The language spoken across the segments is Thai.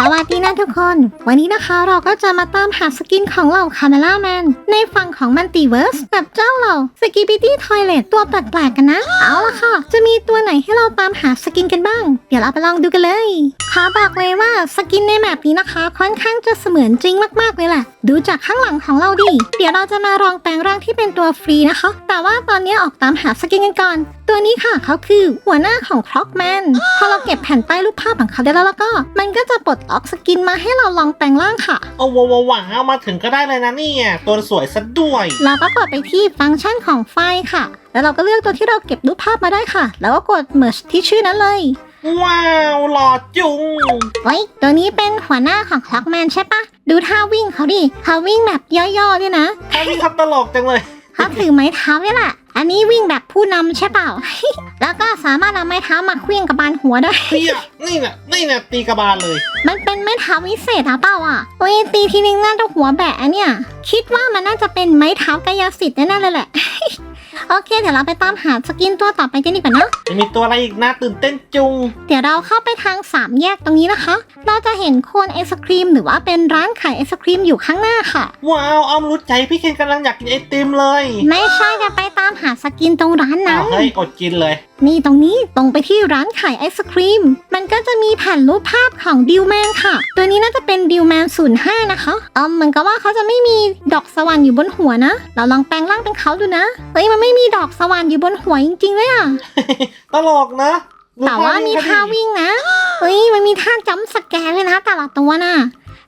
สวัสดีนะทุกคน วันนี้นะคะเราก็จะมาตามหาสกินของเหล่าคาเมล่าแมนในฝั่งของมันติเวิร์สกับเจ้าเหล่าสกิบิตี้ทอยเลตตัวแปลกๆกันนะ เอาละค่ะ จะมีตัวไหนให้เราตามหาสกินกันบ้าง เดี๋ยวเราไปลองดูกันเลยขอบอกเลยว่าสกินในแมปนี้นะคะ ค่อนข้างจะเสมือนจริงมากๆเลยแหละ ดูจากข้างหลังของเราดิ เดี๋ยวเราจะมาลองแปลงร่างที่เป็นตัวฟรีนะคะ แต่ว่าตอนนี้ออกตามหาสกินกันก่อนตัวนี้ค่ะเขาคือหัวหน้าของคร็อกแมนพอเราเก็บแผ่นป้ายรูปภาพของเขาได้แล้วแล้วก็ มันก็จะปลดล็อกสกินมาให้เราลองแปลงร่างค่ะ โอ้ว้าวว้าวว้ามาถึงก็ได้เลยนะเนี่ยตัวสวยซะด้วย เราก็กดไปที่ฟังก์ชันของไฟล์ค่ะ แล้วเราก็เลือกตัวที่เราเก็บรูปภาพมาได้ค่ะ แล้วก็กด merge ที่ชื่อนั้นเลย ว้าวหล่อจุงเฮ้ยตัวนี้เป็นหัวหน้าของคล็อกแมนใช่ปะดูท่าวิ่งเขาดิเขาวิ่งแบบย่อๆด้วยนะถ้าวิ่งเขาตลกจังเลย เขาถือไม้เท้าด้วยล่ะ อันนี้วิ่งแบบผู้นำใช่เปล่า แล้วก็สามารถเอาไม้เท้ามาเคลื่องกับบานหัวได้เฮียนี่น่ะนี่น่ะตีกระบาลเลย มันเป็นไม้เท้าวิเศษหรือเปล่าอะโอ้ยตีทีนึงน่าจะหัวแบะอะเนี่ย คิดว่ามันน่าจะเป็นไม้เท้ากายสิทธิ์แน่ๆเลยแหละ โอเค เดี๋ยวเราไปตามหาสกินตัวต่อไปกันดีกว่านะจะมีตัวอะไรอีกนะตื่นเต้นจุง เดี๋ยวเราเข้าไปทางสามแยกตรงนี้นะคะ เราจะเห็นโคนไอศครีม หรือว่าเป็นร้านขายไอศครีมอยู่ข้างหน้าค่ะ ว้าวอ้อมรู้ใจพี่เคนกำลังอยากกินไอติมเลย ไม่ใช่จะไปตามหาสกินตรงร้านอ้านั้วนเฮ้ยอดกินเลยนี่ตรงนี้ตรงไปที่ร้านขายไอศครีม มันก็จะมีแผ่นรูปภาพของดิวแมนค่ะ ตัวนี้น่าจะเป็นดิวแมน05 นะคะเออเหมือนกับว่าเขาจะไม่มีดอกสวรรค์อยู่บนหัวนะ เราลองแปลงร่างเป็นเขาดูนะ เฮ้ยมันไม่มีดอกสวรรค์อยู่บนหัวจริงๆเลยอะตลกนะดูแต่ว่ามีท่าวิ่งวิ่งนะ เฮ้ยมันมีท่าจัมป์สแกร์เลยนะแต่ละตัวน่ะ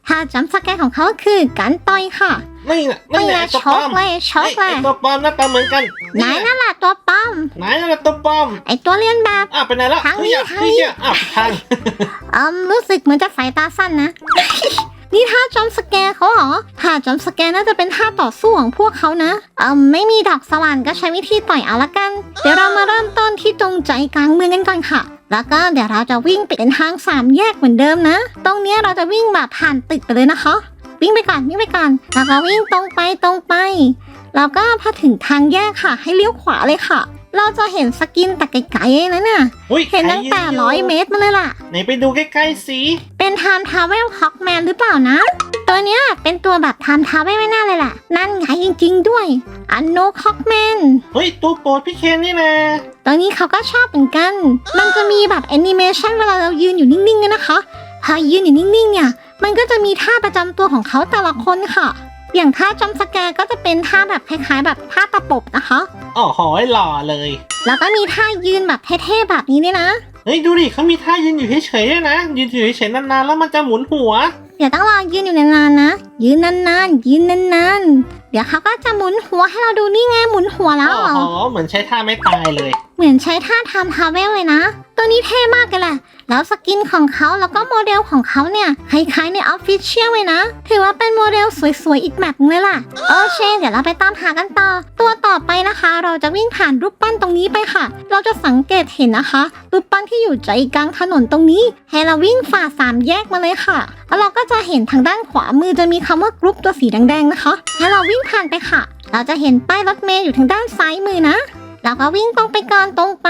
ท่าจัมป์สแกร์ของเขาคือการต่อยค่ะ นี่น่ะไม่นี่นะน่ะตัวชปลกอมเลยชไอ้กเลยไอ้ตัวปลอมหน้าตาเหมือนกันไหนนั่นแหละตัวป้อม ไหนนั่นแหละตัวปลอมไอตัวเลียนแบบ อ้าวไปไหนแล้วทางนี้เฮ้ยทางนี้เฮ้ยอ้าวทางอืมรู้สึกเหมือนจะสายตาสั้นนะ นี่ท่าจอมสแกร์เขาเหรอท่าจอมสแกร์น่าจะเป็นท่าต่อสู้ของพวกเขานะอืมไม่มีดอกสว่านก็ใช้วิธีต่อยเอาละกัน เดี๋ยวเรามาเริ่มต้นที่ตรงใจกลางเมืองกันก่อนค่ะ แล้วก็เดี๋ยวเราจะวิ่งไปเป็นทางสามแยกเหมือนเดิมนะ ตรงเนี้ยเราจะวิ่งแบบผ่านตึกไปเลยนะคะ วิ่งไปก่อนวิ่งไปก่อนแล้วก็วิ่งตรงไปตรงไป แล้วก็พอถึงทางแยกค่ะ ให้เลี้ยวขวาเลยค่ะ เราจะเห็นสกินแต่ไกลๆเลยนะเนี่ยอุ้ยเห็นตั้งแต่ใคร้อยเมตรมาเลยล่ะ ไหนไปดูใกล้ๆสิเป็นไทม์ทาวเวลฮอกแมนหรือเปล่านะ ตัวเนี้ยเป็นตัวแบบไทม์ทาวเวลไม่น่าเลยล่ะ นั่นไงจริง ๆ ด้วย อันโนฮอกแมนเฮ้ยตัวโปรดพี่เคนนี่นะตัวนี้เขาก็ชอบเหมือนกัน มันจะมีแบบแอนิเมชันเวลาเรายืนอยู่นิ่งๆกันนะคะพอยืนอยู่นิ่งๆเนี่ย มันก็จะมีท่าประจำตัวของเขาแต่ละคนค่ะ อย่างท่าจอมสแกร์ก็จะเป็นท่าแบบคล้ายๆ แบบท่าตะปบนะคะ อ๋อหอยหล่อเลย แล้วก็มีท่ายืนแบบเท่ๆแบบนี้ด้วยนะ เฮ้ยดูดิเขามีท่ายืนอยู่เฉยๆด้วยนะ ยืนอยู่เฉยๆนานๆแล้วมันจะหมุนหัว เดี๋ยวต้องรอยืนอยู่นานๆนะ ยืนนานๆ ยืนนานๆ เดี๋ยวเขาก็จะหมุนหัวให้เราดูนี่ไงหมุนหัวแล้วอ๋อเหมือนใช้ท่าไม่ตายเลย เหมือนใช้ท่าทำทาวเวลเลยนะ ตัวนี้เท่มากเลยแหละ แล้วสกินของเขาแล้วก็โมเดลของเขาเนี่ย คล้ายๆในออฟฟิเชียลเลยนะ ถือว่าเป็นโมเดลสวยๆ อีกแบบนึงเลยล่ะ โอเคเดี๋ยวเราไปตามหากันต่อ ตัวต่อไปนะคะ เราจะวิ่งผ่านรูปปั้นตรงนี้ไปค่ะ เราจะสังเกตเห็นนะคะ รูปปั้นที่อยู่ใจกลางถนนตรงนี้ ให้เราวิ่งฝ่าสามแยกมาเลยค่ะ แล้วเราก็จะเห็นทางด้านขวามือจะมีคำว่ากรุ๊ปตัวสีแดงๆนะคะ ให้เราวิ่งผ่านไปค่ะ เราจะเห็นป้ายรถเมย์อยู่ทางด้านซ้ายมือนะ เราก็วิ่งตรงไปก่อนตรงไป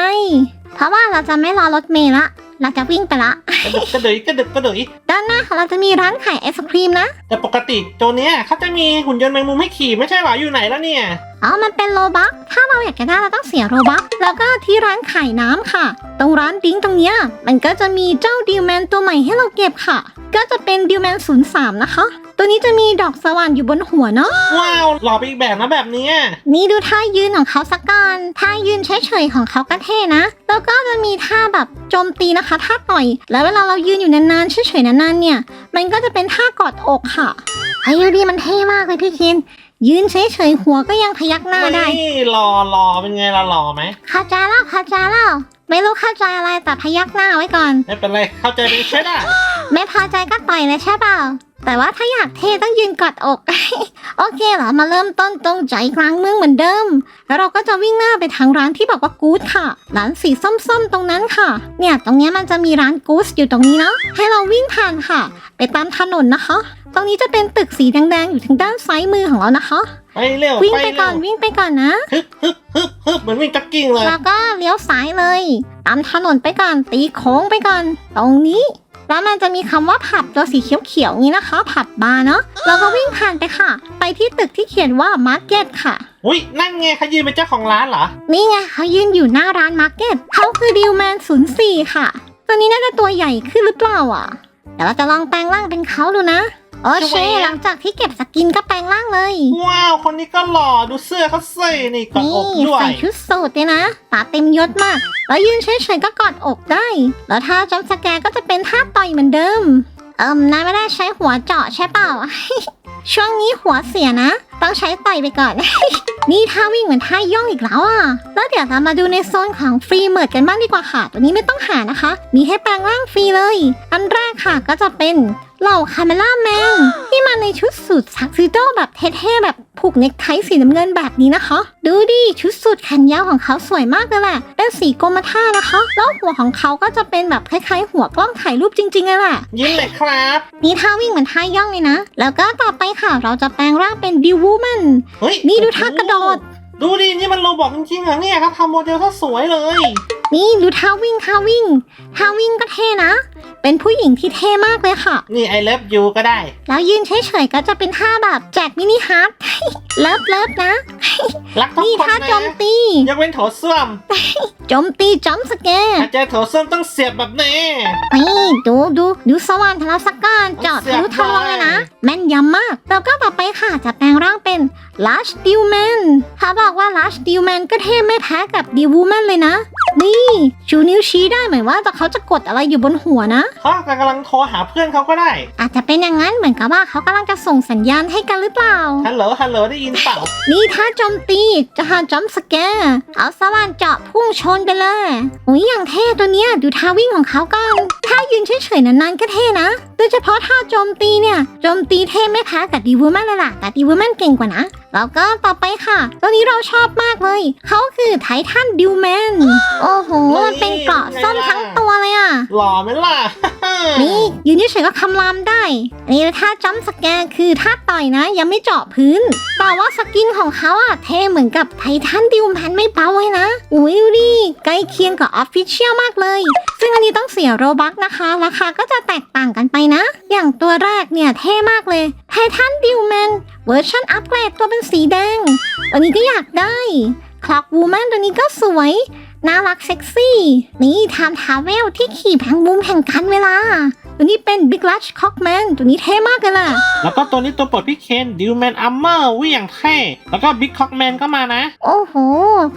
เพราะว่าเราจะไม่รอรถเมล์ละ เราจะวิ่งไปละ กระดึกกระดึกกระดึกกระดึกด้านหน้าของเราจะมีร้านขายไอศครีมนะ แต่ปกติตัวเนี้ยเขาจะมีหุ่นยนต์แมงมุมให้ขี่ไม่ใช่เหรออยู่ไหนแล้วเนี่ย อ๋อมันเป็นโลบัคถ้าเราอยากจะได้เราต้องเสียโลบัคแล้วก็ที่ร้านขายน้ำค่ะ ตรงร้านดิ้งตรงเนี้ยมันก็จะมีเจ้าดิวแมนตัวใหม่ให้เราเก็บค่ะ ก็จะเป็นดิวแมน03นะคะ ตัวนี้จะมีดอกสว่านอยู่บนหัวเนาะว้าวหล่อไปอีกแบบนะแบบเนี้ยนี่ดูท่ายืนของเขาสักก่อนท่ายืนเฉยๆของเขาก็เท่นะ แล้วก็จะมีท่าแบบโจมตีนะคะท่าต่อย แล้วเวลาเรายืนอยู่นานๆเฉยๆนานๆเนี่ย มันก็จะเป็นท่ากอดอกค่ะ ไอ้ยูดีมันเท่มากเลยพี่คิน ยืนเฉยๆหัวก็ยังพยักหน้าได้ นี่หล่อหล่อเป็นไงล่ะหล่อไหมเข้าใจแล้วเข้าใจแล้วไม่รู้เข้าใจอะไรแต่พยักหน้าไว้ก่อน ไม่เป็นไรเข้าใจเป็นใช่ได้ไม่พอใจก็ต่อยเลยใช่เปล่า แต่ว่าถ้าอยากเท่ต้องยืนกอดอก โอเคเหรอมาเริ่มต้นตรงใจกลางเมืองเหมือนเดิม แล้วเราก็จะวิ่งหน้าไปทางร้านที่บอกว่ากู๊ดค่ะ ร้านสีส้มๆตรงนั้นค่ะ เนี่ยตรงเนี้ยมันจะมีร้านกู๊ดอยู่ตรงนี้เนาะให้เราวิ่งผ่านค่ะ ไปตามถนนนะคะ ตรงนี้จะเป็นตึกสีแดงๆอยู่ทางด้านซ้ายมือของเรานะคะ ไปเร็ววิ่งไปไปเร็ก่อวนวิ่งไปก่อนนะ ฮึบฮึบฮึบฮึบเหมือนวิ่งจ็อกกิ้งเลย แล้วก็เลี้ยวซ้ายเลย ตามถนนไปก่อนตีโค้งไปก่อน ตรงนี้ แล้วมันจะมีคำว่าผับตัวสีเขียวๆนี้นะคะ ผับบาร์เนาะแล้วก็วิ่งผ่านไปค่ะ ไปที่ตึกที่เขียนว่ามาร์เก็ตค่ะ อุ้ยนั่นไงเขายืนเป็นเจ้าของร้านเหรอ นี่ไงเขายืนอยู่หน้าร้านมาร์เก็ตเขาคือดิวแมน04ค่ะ ตัวนี้น่าจะตัวใหญ่ขึ้นหรือเปล่าอะเดี๋ยวเราจะลองแปลงร่างเป็นเขาดูนะ โอเค หลังจากที่เก็บสกินก็แปลงร่างเลย ว้าว คนนี้ก็หล่อดูเสื้อเขาใส่นี่กอดนี่อกด้วย ใส่ชุดสูทเนี่ยนะตาเต็มยศมาก แล้วยืนเฉยๆก็กอดอกได้ แล้วท่าจำสแกร์ก็จะเป็นท่าต่อยเหมือนเดิม เอิมนายไม่ได้ใช้หัวเจาะใช่เปล่า ช่วงนี้หัวเสียนะ ต้องใช้ต่อยไปก่อน นี่ท่าวิ่งเหมือนท่าย่องอีกแล้วอะ แล้วเดี๋ยวเรามาดูในโซนของฟรีเมิร์ดกันบ้างดีกว่าค่ะ ตัวนี้ไม่ต้องหานะคะ มีให้แปลงร่างฟรีเลย อันแรกค่ะก็จะเป็น เหล่าคาเมล่าแมนที่มาในชุดสูทซักซิโดแบบเท่ๆแบบผูกเนคไทสีน้ำเงินแบบนี้นะคะ ดูดิชุดสูทแขนยาวของเขาสวยมากเลยแหละเป็นสีกรมท่านะคะ แล้วหัวของเขาก็จะเป็นแบบคล้ายๆ หัวกล้องถ่ายรูปจริงๆเลยแหละยิ้มเลยครับนี่ท่าวิ่งเหมือนท่าย่องเลยนะ แล้วก็ต่อไปค่ะเราจะแปลงร่างเป็นดิวูแมนเฮ้ยนี่ดูท่ากระโดด ดูดินี่มันโรบอกจริงๆเหรอเนี่ยเขาทำโมเดลเขาสวยเลย นี่ดูท่าวิ่งท่าวิ่งท่าวิ่งก็เท่นะ เป็นผู้หญิงที่เท่มากเลยค่ะ นี่ไอเลิฟยูก็ได้ แล้วยืนเฉยๆก็จะเป็นท่าแบบแจกมินิฮาร์ดเลิฟเลิฟนะ รักทุกนี่คนท่าโจนะมตียกเว้นโถส้วมโจมตีจอมสแกร์ถ้าเจอโถส้วมต้องเสียบแบบนี้ นี่ดูดูดูสว่านทะลักสักการเจอดทะลุทะลวงเลยนะ แม่นยำมากแล้วก็ต่อไปค่ะจะแปลงร่างเป็น Large d e w m a n เขาบอกว่า Large d e w m a n ก็เท่ไม่แพ้กับ d e w Woman เลยนะ นี่ชูนิ้วชี้ได้เหมือนว่าแต่เขาจะกดอะไรอยู่บนหัวนะเขากำลังโทรหาเพื่อนเขาก็ได้ อาจจะเป็นอย่างนั้นเหมือนกับว่าเขากำลังจะส่งสัญญาณให้กันหรือเปล่า ฮัลโหล ฮัลโหล ได้ยินเปล่า นี่ถ้าโจมตีจะหาจอมสแกร์เอาสว่านเจาะพุ่งชนไปเลยโอ้ยอย่างเท่ตัวเนี้ยดูท่าวิ่งของเขาก่อนถ้ายืนเฉยๆนานๆก็เท่นะ โดยเฉพาะท่าโจมตีเนี่ย โจมตีเท่ไม่แพ้กับดีวูแมนเลยล่ะแต่ดีวูแมนเก่งกว่านะแล้วก็ต่อไปค่ะตัวนี้เราชอบมากเลย เขาคือไททันดิวแมน โอ้โห มันเป็นเกราะส้มทั้งตัวเลยอะ หล่อไหมล่ะ นี่ยืนเฉยๆก็คำรามได้อันนี้ท่าจัมป์สแกร์คือท่าต่อยนะ ยังไม่เจาะพื้น แต่ว่าสกินของเขาอะเท่เหมือนกับไททันดิวแมนไม่เบาเลยนะ อุ้ยดูดิใกล้เคียงกับออฟฟิเชียลมากเลย ซึ่งอันนี้ต้องเสียโรบักนะคะ ราคาก็จะแตกต่างกันไปนะ อย่างตัวแรกเนี่ยเท่มากเลยไททันดิวแมนเวอร์ชันอัปเกรดตัวเป็นสีแดงอันนี้ก็อยากได้ คล็อกวูแมนตัวนี้ก็สวย น่ารักเซ็กซี่ นี่ทำทาเวลที่ขี่แผงมุมแห่งการเวลา ตัวนี้เป็น Big Large Cockman ตัวนี้เท่มากเลยล่ะ แล้วก็ตัวนี้ตัวโปรดพี่เคนดิวแมนอัมเมอร์วิ่งอย่างเท่ แล้วก็บิ๊กคอกแมนก็มานะ โอ้โห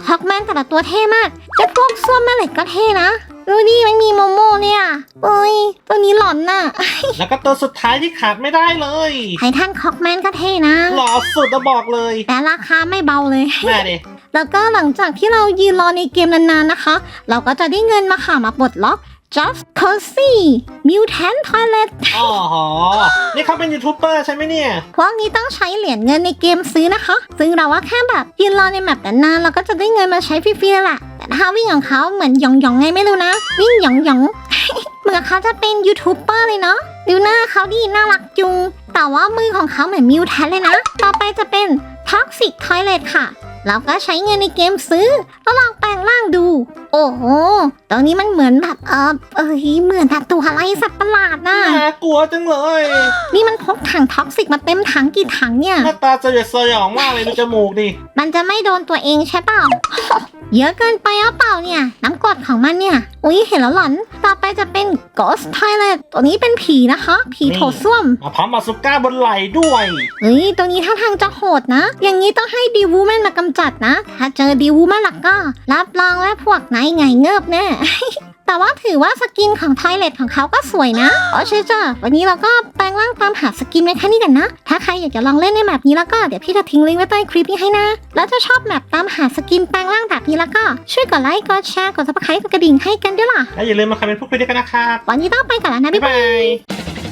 Cockman แต่ละตัวเท่มากจะพวกส้วมแม่เหล็กก็เท่นะ ดูดิมันมีโมโมเนี่ยเอ้ย ตัวนี้หลอนน่ะแล้วก็ตัวสุดท้ายที่ขาดไม่ได้เลยไททัน Cockman ก็เท่นะ หล่อสุดจะบอกเลยแต่ราคาไม่เบาเลย แม่ดิแล้วก็หลังจากที่เรายืนรอในเกมนานๆนะคะ เราก็จะได้เงินมาค่ะมาปลดล็อก Just Cozy Mutant Toilet อ๋อหอนี่เขาเป็นยูทูบเบอร์ใช่ไหมเนี่ย พวกนี้ต้องใช้เหรียญเงินในเกมซื้อนะคะ ซึ่งเราว่าแค่แบบยืนรอในแมปนานๆเราก็จะได้เงินมาใช้ฟรีๆแหละ ท่าวิ่งของเขาเหมือนหยองหยองไงไม่รู้นะ วิ่งหยองหยองเหมือนเขาจะเป็นยูทูบเบอร์เลยเนาะดูหน้าเขาดีน่ารักจุง แต่ว่ามือของเขาเหมือนมิวแทนเลยนะ ต่อไปจะเป็น Toxic Toilet ค่ะเราก็ใช้เงินในเกมซื้อ แล้วลองแปลงร่างดู โอ้โหตอนนี้มันเหมือนแบบเออเอยเหมือนแบบตัวอะไรสัตว์ประหลาดน่ะ น่ากลัวจังเลย นี่มันพกถังท็อกซิกมาเต็มถังกี่ถังเนี่ย หน้าตาสยดสยองมากเลยดูจมูกดิมันจะไม่โดนตัวเองใช่เปล่า เยอะเกินไปหรือเปล่าเนี่ย น้ำกรดของมันเนี่ย อุ้ยเห็นแล้วหลอนต่ อไปจะเป็น Ghost Toilet ตัวนี้เป็นผีนะคะ ผีโถส้วม มาพร้อมมาสุก้าบนไหล่ด้วย เฮ้ย ตัวนี้ท่าทางจะโหดนะ อย่างนี้ต้องให้ดีวูแมนมากำจัดนะ ถ้าเจอดีวูแมนล่ะก็ รับรองว่าพวกไหนไงเงิบแน่แต่ว่าถือว่าสกินของทอยเลทของเขาก็สวยนะ โอเคจ้ะวันนี้เราก็แปลงร่างตามหาสกินไว้แค่นี้กันนะ ถ้าใครอยากจะลองเล่นในแมปนี้แล้วก็เดี๋ยวพี่จะทิ้งลิงก์ไว้ใต้คลิปนี้ให้นะ แล้วถ้าชอบแมปตามหาสกินแปลงร่างแบบนี้แล้วก็ช่วยกดไลค์กดแชร์กดซับสไครต์กดกระดิ่งให้กันด้วยล่ะ และอย่าลืมมาคอมเมนต์พูดคุยด้วยกันนะครับ วันนี้ต้องไปก่อนแล้วนะ บ๊าบ๊ายยบายบาย